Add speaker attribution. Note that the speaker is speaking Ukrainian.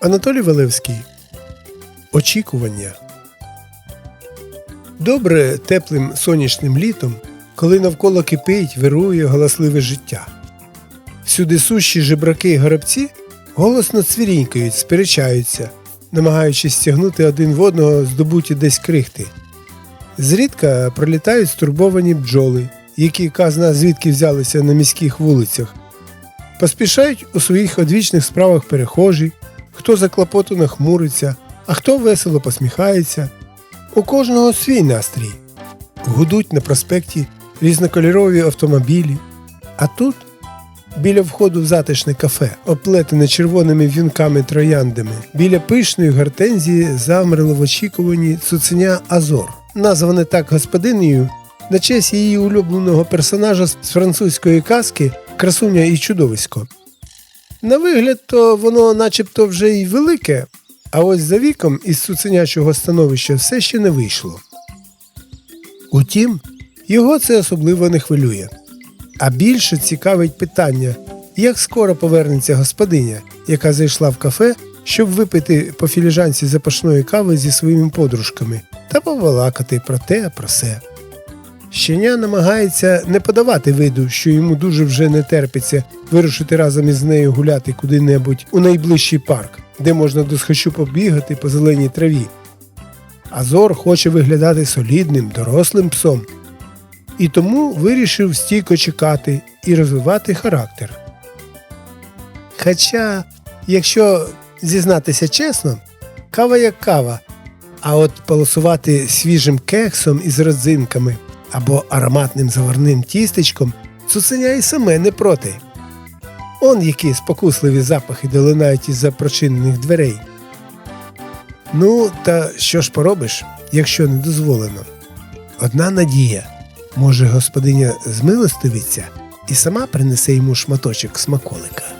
Speaker 1: Анатолій Валевський. Очікування. Добре теплим сонячним літом, коли навколо кипить, вирує галасливе життя. Всюди сущі жебраки й горобці голосно цвірінькають, сперечаються, намагаючись стягнути один в одного здобуті десь крихти. Зрідка пролітають стурбовані бджоли, які казна звідки взялися на міських вулицях. Поспішають у своїх одвічних справах перехожі, хто заклопотано хмуриться, а хто весело посміхається. У кожного свій настрій. Гудуть на проспекті різнокольорові автомобілі. А тут, біля входу в затишне кафе, оплетене червоними вінками трояндами, біля пишної гортензії замерло в очікуванні цуценя Азор, назване так господинею на честь її улюбленого персонажа з французької казки Красуня і чудовисько. На вигляд, то воно начебто вже й велике, а ось за віком із цуценячого становища все ще не вийшло. Утім, його це особливо не хвилює. А більше цікавить питання, як скоро повернеться господиня, яка зайшла в кафе, щоб випити по філіжанці запашної кави зі своїми подружками та побалакати про те, про се. Щеня намагається не подавати виду, що йому дуже вже не терпиться вирушити разом із нею гуляти куди-небудь у найближчий парк, де можна досхочу побігати по зеленій траві. Азор хоче виглядати солідним, дорослим псом, і тому вирішив стійко чекати і розвивати характер. Хоча, якщо зізнатися чесно, кава як кава, а от полосувати свіжим кексом із родзинками або ароматним заварним тістечком цуценя і саме не проти. Он які спокусливі запахи долинають із-за прочинених дверей. Ну, та що ж поробиш, якщо не дозволено? Одна надія може господиня змилостивиться і сама принесе йому шматочок смаколика.